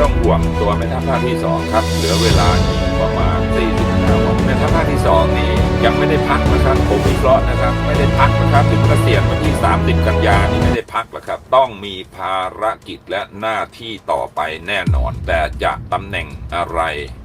ต้องห่วงตัวแม่ทัพภาคที่สองครับ เหลือเวลาอีกประมาณ45วันแม่ทัพภาคที่สองนี่ยังไม่ได้พักนะครับผมวิเคราะห์นะครับ ไม่ได้พักนะครับถึงเกษียณวันที่ 30 กันยานี่ไม่ได้พักหรอกครับ ต้องมีภารกิจและหน้าที่ต่อไปแน่นอน แต่จะตำแหน่งอะไร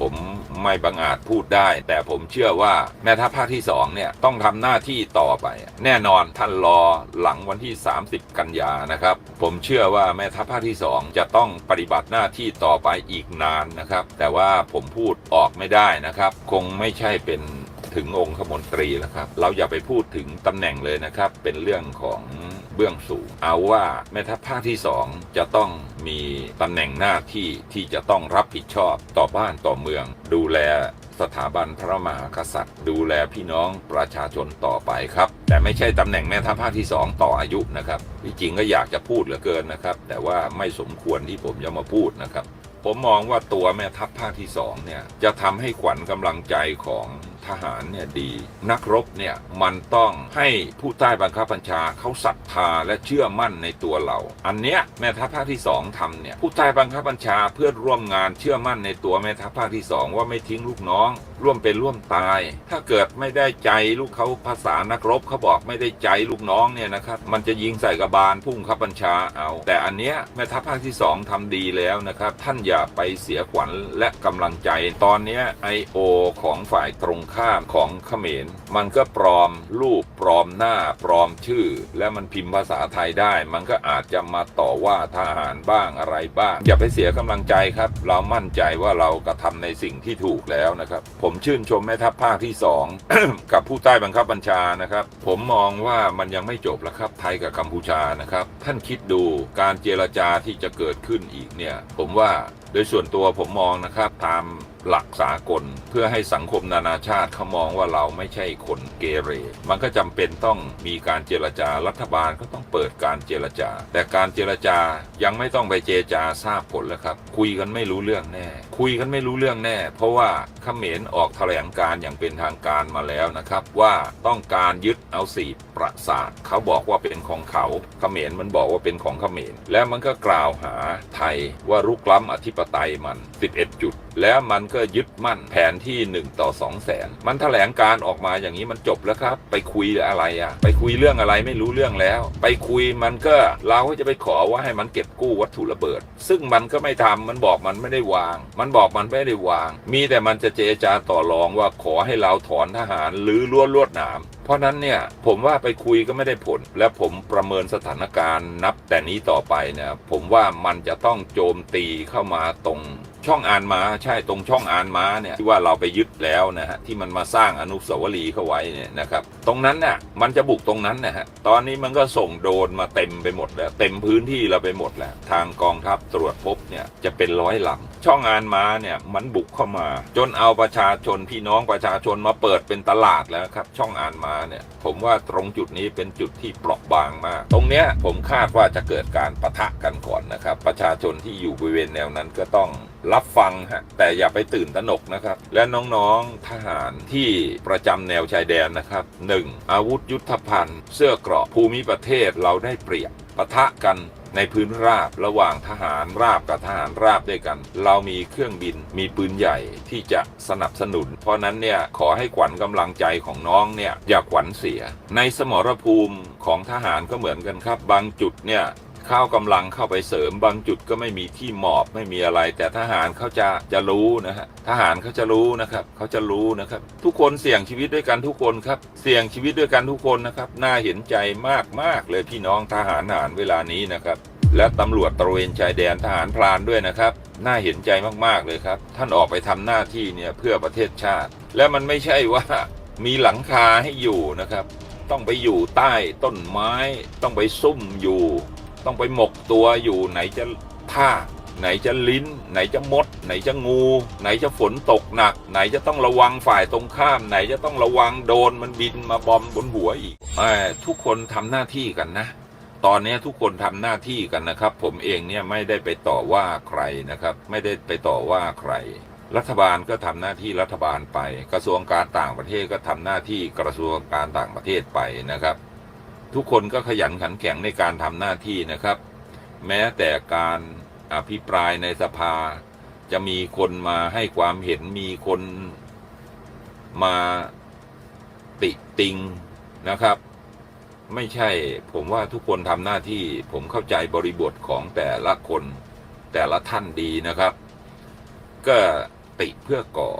ผมไม่บังอาจพูดได้ แต่ผมเชื่อว่าแม่ทัพภาคที่สองเนี่ยต้องทำหน้าที่ต่อไป แน่นอนท่านรอหลังวันที่ 30 กันยานะครับ ผมเชื่อว่าแม่ทัพภาคที่สองจะต้องปฏิบัติหน้าที่ต่อไปอีกนานนะครับ แต่ว่าผมพูดออกไม่ได้นะครับ คงไม่ใช่เป็น ถึงองคมนตรีแล้วครับ เราอย่าไปพูดถึงตำแหน่งเลยนะครับ เป็นเรื่องของเบื้องสูง เอาว่าแม่ทัพภาคที่สองจะต้องมีตำแหน่งหน้าที่ที่จะต้องรับผิดชอบต่อบ้านต่อเมือง ดูแลสถาบันพระมหากษัตริย์ ดูแลพี่น้องประชาชนต่อไปครับ แต่ไม่ใช่ตำแหน่งแม่ทัพภาคที่สองต่ออายุนะครับที่จริงก็อยากจะพูดเหลือเกินนะครับ แต่ว่าไม่สมควรที่ผมจะมาพูดนะครับผมมองว่าตัวแม่ทัพภาคที่สองเนี่ย จะทำให้ขวัญกำลังใจของ ทหารเนี่ยดี นักรบเนี่ยมันต้องให้ผู้ใต้บังคับบัญชาเขาศรัทธาและเชื่อมั่นในตัวเรา อันเนี้ยแม่ทัพภาคที่สองทำเนี่ยผู้ใต้บังคับบัญชาเพื่อนร่วมงานเชื่อมั่นในตัวแม่ทัพภาคที่สองว่าไม่ทิ้งลูกน้อง ร่วมเป็นร่วมตาย ถ้าเกิดไม่ได้ใจลูกเขาภาษานักรบเขาบอกไม่ได้ใจลูกน้องเนี่ยนะครับมันจะยิงใส่กระบาลพุ่งขับบัญชาเอา แต่อันเนี้ยแม่ทัพภาคที่สองทำดีแล้วนะครับ ท่านอย่าไปเสียขวัญและกำลังใจ ตอนเนี้ไอโอของฝ่ายตรงข้ามของเขมร มันก็ปลอมรูปปลอมหน้าปลอมชื่อ และมันพิมพ์ภาษาไทยได้ มันก็อาจจะมาต่อว่าทหารบ้างอะไรบ้าง อย่าไปเสียกำลังใจครับ เรามั่นใจว่าเรากระทำในสิ่งที่ถูกแล้วนะครับ ผมชื่นชมแม่ทัพภาคที่สองกับผู้ใต้บังคับบัญชานะครับ ผมมองว่ามันยังไม่จบแล้วครับไทยกับกัมพูชานะครับ ท่านคิดดูการเจรจาที่จะเกิดขึ้นอีกเนี่ย ผมว่า โดยส่วนตัวผมมองนะครับตามหลักสากล เพื่อให้สังคมนานาชาติเขามองว่าเราไม่ใช่คนเกเร มันก็จำเป็นต้องมีการเจรจารัฐบาลก็ต้องเปิดการเจรจา แต่การเจรจายังไม่ต้องไปเจรจาทราบผลแล้วครับ คุยกันไม่รู้เรื่องแน่ คุยกันไม่รู้เรื่องแน่ เพราะว่าขเขมรออกแถลงการอย่างเป็นทางการมาแล้วนะครับ ว่าต้องการยึดเอาสี่ประสาทเขาบอกว่าเป็นของเขาขเขมรมันบอกว่าเป็นของขเขมรแล้วมันก็กล่าวหาไทยว่ารุกล้ำอธิปไตยมัน 11 จุด แล้วมันก็ยึดมั่นแผนที่ 1 ต่อ2แสนมันแถลงการออกมาอย่างนี้มันจบแล้วครับ ไปคุยอะไรอะไปคุยเรื่องอะไรไม่รู้เรื่องแล้ว ไปคุยมันก็เราก็จะไปขอว่าให้มันเก็บกู้วัตถุระเบิด ซึ่งมันก็ไม่ทำมันบอกมันไม่ได้วาง มันบอกมันไม่ได้วาง มีแต่มันจะเจจาต่อรองว่าขอให้เราถอนทหารหรือล้วนลวดหนามเพราะนั้นเนี่ยผมว่าไปคุยก็ไม่ได้ผล และผมประเมินสถานการณ์นับแต่นี้ต่อไปเนี่ยผมว่ามันจะต้องโจมตีเข้ามาตรง ช่องอ่านม้าใช่ตรงช่องอ่านม้าเนี่ยที่ว่าเราไปยึดแล้วนะฮะที่มันมาสร้างอนุสาวรีย์เข้าไว้เนี่ยนะครับ ตรงนั้นน่ะมันจะบุกตรงนั้นนะฮะตอนนี้มันก็ส่งโดนมาเต็มไปหมดแล้ว เต็มพื้นที่เราไปหมดแล้ว ทางกองทัพตรวจพบเนี่ยจะเป็นร้อยลำ ช่องอานม้าเนี่ยมันบุกเข้ามา จนเอาประชาชนพี่น้องประชาชนมาเปิดเป็นตลาดแล้วครับ ช่องอานม้าเนี่ย ผมว่าตรงจุดนี้เป็นจุดที่เปราะบางมาก ตรงเนี้ยผมคาดว่าจะเกิดการประทะกันก่อนนะครับ ประชาชนที่อยู่บริเวณแนวนั้นก็ต้องรับฟังฮะแต่อย่าไปตื่นตระหนกนะครับ และน้องๆทหารที่ประจำแนวชายแดนนะครับ 1. อาวุธยุทธภัณฑ์ เสื้อเกราะภูมิประเทศเราได้เปรียบ ปะทะกันในพื้นราบระหว่างทหารราบกับทหารราบด้วยกัน เรามีเครื่องบินมีปืนใหญ่ที่จะสนับสนุน เพราะนั้นเนี่ยขอให้ขวัญกำลังใจของน้องเนี่ยอย่าขวัญเสีย ในสมรภูมิของทหารก็เหมือนกันครับ บางจุดเนี่ย เข้ากำลังเข้าไปเสริมบางจุดก็ไม่มีที่หมอบไม่มีอะไร แต่ทหารเขาจะจะรู้นะฮะทหารเขาจะรู้นะครับเขาจะรู้นะครับ ทุกคนเสี่ยงชีวิตด้วยกันทุกคนครับ เสี่ยงชีวิตด้วยกันทุกคนนะครับน่าเห็นใจมากๆเลยพี่น้องทหารทหารเวลานี้นะครับ และตำรวจตระเวนชายแดนทหารพรานด้วยนะครับน่าเห็นใจมากๆเลยครับ ท่านออกไปทำหน้าที่เนี่ยเพื่อประเทศชาติ และมันไม่ใช่ว่ามีหลังคาให้อยู่นะครับ ต้องไปอยู่ใต้ต้นไม้ต้องไปซุ่มอยู่ ต้องไปหมกตัวอยู่ไหนจะท่าไหนจะลิ้น ไหนจะมด ไหนจะงู ไหนจะฝนตกหนัก ไหนจะต้องระวังฝ่ายตรงข้าม ไหนจะต้องระวังโดนมันบินมาบอมบนหัวอีกทุกคนทำหน้าที่กันนะ ตอนนี้ทุกคนทำหน้าที่กันนะครับ ผมเองเนี่ยไม่ได้ไปต่อว่าใครนะครับ ไม่ได้ไปต่อว่าใคร รัฐบาลก็ทำหน้าที่รัฐบาลไป กระทรวงการต่างประเทศก็ทำหน้าที่กระทรวงการต่างประเทศไปนะครับ ทุกคนก็ขยันขันแข็งในการทำหน้าที่นะครับ แม้แต่การอภิปรายในสภา จะมีคนมาให้ความเห็นมีคนมาติติงนะครับ ไม่ใช่ผมว่าทุกคนทำหน้าที่ผมเข้าใจบริบทของแต่ละคนแต่ละท่านดีนะครับ ก็ติเพื่อก่อ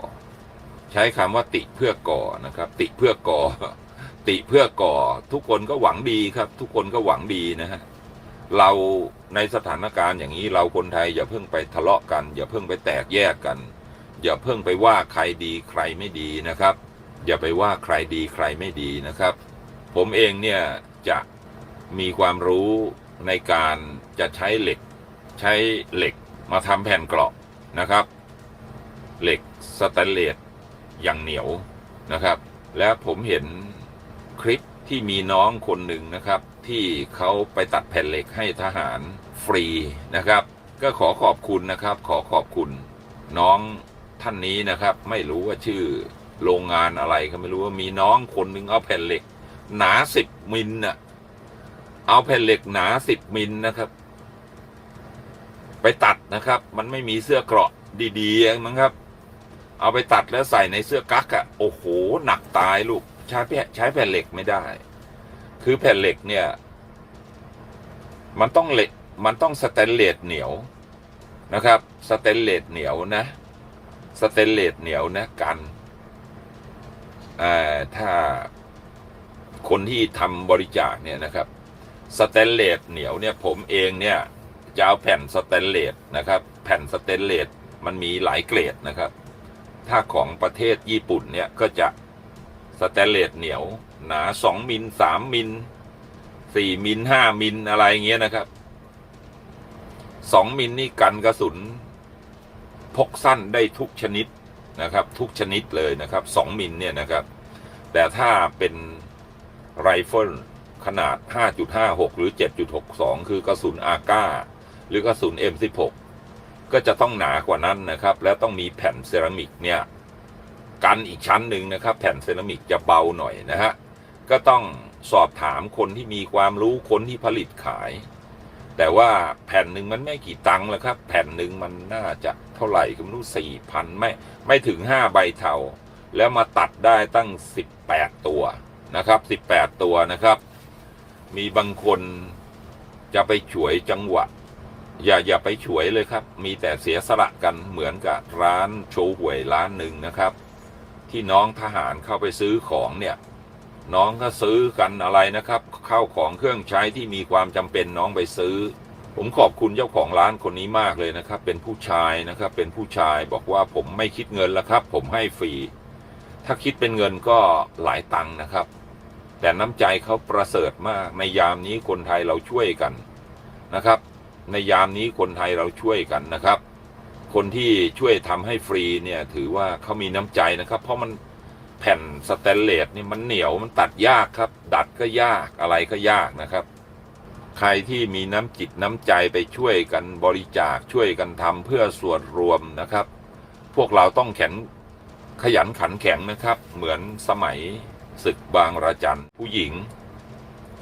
ใช้คำว่าติเพื่อก่อนะครับ ติเพื่อก่อ ติเพื่อก่อทุกคนก็หวังดีครับ ทุกคนก็หวังดีนะฮะเราในสถานการณ์อย่างนี้เราคนไทยอย่าเพิ่งไปทะเลาะกัน อย่าเพิ่งไปแตกแยกกัน อย่าเพิ่งไปว่าใครดีใครไม่ดีนะครับ อย่าไปว่าใครดีใครไม่ดีนะครับ ผมเองเนี่ยจะมีความรู้ในการจะใช้เหล็ก ใช้เหล็กมาทำแผ่นเกราะนะครับ เหล็กสแตนเลสอย่างเหนียวนะครับ และผมเห็น คลิปที่มีน้องคนหนึ่งนะครับ ที่เขาไปตัดแผ่นเหล็กให้ทหารฟรีนะครับ ก็ขอขอบคุณนะครับ ขอขอบคุณ น้องท่านนี้นะครับ ไม่รู้ว่าชื่อโรงงานอะไรก็ไม่รู้ว่ามีน้องคนหนึ่งเอาแผ่นเหล็ก หนาสิบมิลน่ะเอาแผ่นเหล็กหนาสิบมิลนะครับ ไปตัดนะครับ มันไม่มีเสื้อเกราะดีๆมั้งครับ เอาไปตัดแล้วใส่ในเสื้อกั๊กอะโอ้โห หนักตายลูก ใช้แผ่ใช้แผ่นเหล็กไม่ได้ คือแผ่นเหล็กเนี่ย มันต้องเหล็กมันต้องสแตนเลสเหนียวนะครับ สแตนเลสเหนียวนะ สแตนเลสเหนียวนะกันถ้าคนที่ทำบริจาคเนี่ยนะครับ สแตนเลสเหนียวเนี่ยผมเองเนี่ยจะเอาแผ่นสแตนเลสนะครับ แผ่นสแตนเลสมันมีหลายเกรดนะครับ ถ้าของประเทศญี่ปุ่นเนี่ยก็จะ สแตนเลสเหนียว หนาสองมิลสามมิลสี่มิลห้ามิลอะไรเงี้ยนะครับสองมิลนี่กันกระสุน พกสั้นได้ทุกชนิดนะครับ ทุกชนิดเลยนะครับสองมิลเนี่ยนะครับ แต่ถ้าเป็นไรเฟิลขนาด 5.56 หรือ 7.62 คือกระสุนอาก้า หรือกระสุน M16 ก็จะต้องหนากว่านั้นนะครับ แล้วต้องมีแผ่นเซรามิกเนี่ย กันอีกชั้นหนึ่งนะครับ แผ่นเซรามิกจะเบาหน่อยนะฮะ ก็ต้องสอบถามคนที่มีความรู้คนที่ผลิตขาย แต่ว่าแผ่นหนึ่งมันไม่กี่ตังค์แล้วครับ แผ่นหนึ่งมันน่าจะเท่าไหร่ก็ไม่รู้สี่พันไม่ไม่ถึงห้าใบเทาแล้วมาตัดได้ตั้งสิบแปดตัวนะครับสิบแปดตัวนะครับ มีบางคนจะไปฉวยจังหวะ อย่าอย่าไปฉวยเลยครับ มีแต่เสียสละกันเหมือนกับร้านโชว์หวยร้านหนึ่งนะครับ ที่น้องทหารเข้าไปซื้อของเนี่ยน้องก็ซื้อกันอะไรนะครับข้าวของเครื่องใช้ที่มีความจำเป็นน้องไปซื้อ ผมขอบคุณเจ้าของร้านคนนี้มากเลยนะครับ เป็นผู้ชายนะครับ เป็นผู้ชายบอกว่าผมไม่คิดเงินแล้วครับ ผมให้ฟรีถ้าคิดเป็นเงินก็หลายตังค์นะครับ แต่น้ำใจเขาประเสริฐมากในยามนี้คนไทยเราช่วยกันนะครับ ในยามนี้คนไทยเราช่วยกันนะครับ คนที่ช่วยทำให้ฟรีเนี่ยถือว่าเขามีน้ำใจนะครับ เพราะมันแผ่นสแตนเลสนี่มันเหนียวมันตัดยากครับ ดัดก็ยากอะไรก็ยากนะครับ ใครที่มีน้ำจิตน้ำใจไปช่วยกันบริจาคช่วยกันทำเพื่อส่วนรวมนะครับ พวกเราต้องแข็งขยันขันแข็งนะครับ เหมือนสมัยศึกบางระจันผู้หญิง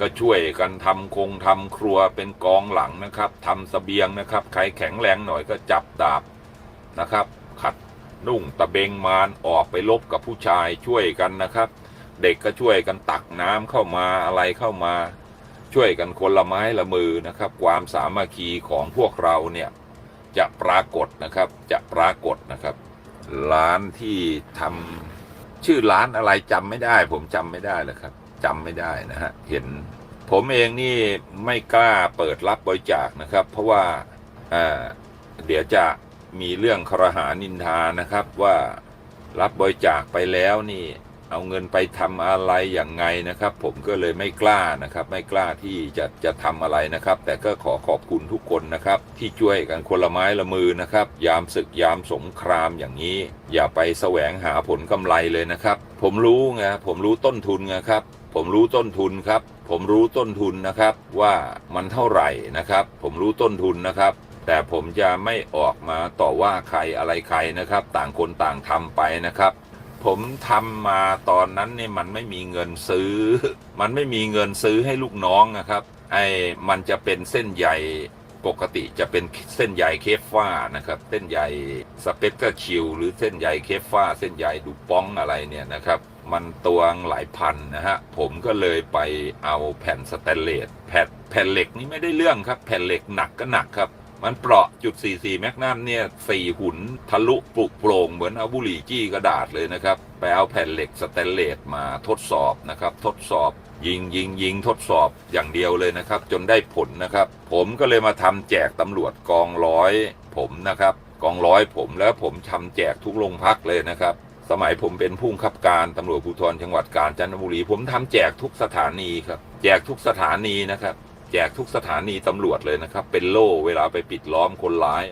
ก็ช่วยกันทำคงทำครัวเป็นกองหลังนะครับทำเสบียงนะครับ ใครแข็งแรงหน่อยก็จับดาบ นะครับ ขัดนุ่งตะเบงมานออกไปลบกับผู้ชายช่วยกันนะครับ เด็กก็ช่วยกันตักน้ำเข้ามาอะไรเข้ามา ช่วยกันคนละไม้ละมือนะครับ ความสามัคคีของพวกเราเนี่ยจะปรากฏนะครับจะปรากฏนะครับ ร้านที่ทำชื่อร้านอะไรจำไม่ได้ ผมจำไม่ได้แล้วครับจำไม่ได้นะฮะเห็นผมเองนี่ไม่กล้าเปิดรับบริจาคนะครับ เพราะว่าอ่าเดี๋ยวจะ มีเรื่องครหานินทานะครับว่ารับบริจาคไปแล้วนี่เอาเงินไปทำอะไรอย่างไงนะครับ ผมก็เลยไม่กล้านะครับ ไม่กล้าที่จะจะทำอะไรนะครับ แต่ก็ขอขอบคุณทุกคนนะครับ ที่ช่วยกันคนละไม้ละมือนะครับ ยามศึกยามสงครามอย่างนี้ อย่าไปแสวงหาผลกำไรเลยนะครับ ผมรู้ไงผมรู้ต้นทุนไงครับ ผมรู้ต้นทุนครับ ผมรู้ต้นทุนนะครับ ว่ามันเท่าไหร่นะครับ ผมรู้ต้นทุนนะครับ แต่ผมจะไม่ออกมาต่อว่าใครอะไรใครนะครับ ต่างคนต่างทำไปนะครับ ผมทำมาตอนนั้นเนี่ยมันไม่มีเงินซื้อ มันไม่มีเงินซื้อให้ลูกน้องนะครับ ไอ้มันจะเป็นเส้นใยปกติจะเป็นเส้นใยเคฟฟ้านะครับ เส้นใยสเปกเตอร์ชิลหรือเส้นใยเคฟฟ้า เส้นใยดูป้องอะไรเนี่ยนะครับ มันตวงหลายพันนะฮะ ผมก็เลยไปเอาแผ่นสแตนเลสแผ่นแผ่นเหล็กนี่ไม่ได้เรื่องครับ แผ่นเหล็กหนักก็หนักครับ มันเปราะจุด 44 แมกนัมเนี่ยสี่หุนทะลุปลุกโปร่งเหมือนเอาบุหรี่จี้กระดาษเลยนะครับ ไปเอาแผ่นเหล็กสแตนเลสมาทดสอบนะครับ ทดสอบยิงยิงยิงทดสอบอย่างเดียวเลยนะครับ จนได้ผลนะครับ ผมก็เลยมาทำแจกตำรวจกองร้อยผมนะครับ กองร้อยผมแล้วผมทำแจกทุกโรงพักเลยนะครับสมัยผมเป็นผู้บังคับการตำรวจภูธรจังหวัดกาญจนบุรี ผมทำแจกทุกสถานีครับ แจกทุกสถานีนะครับ จกทุกสถานีตำรวจเลยนะครับ เป็นโล่เวลาไปปิดล้อมคนร้าย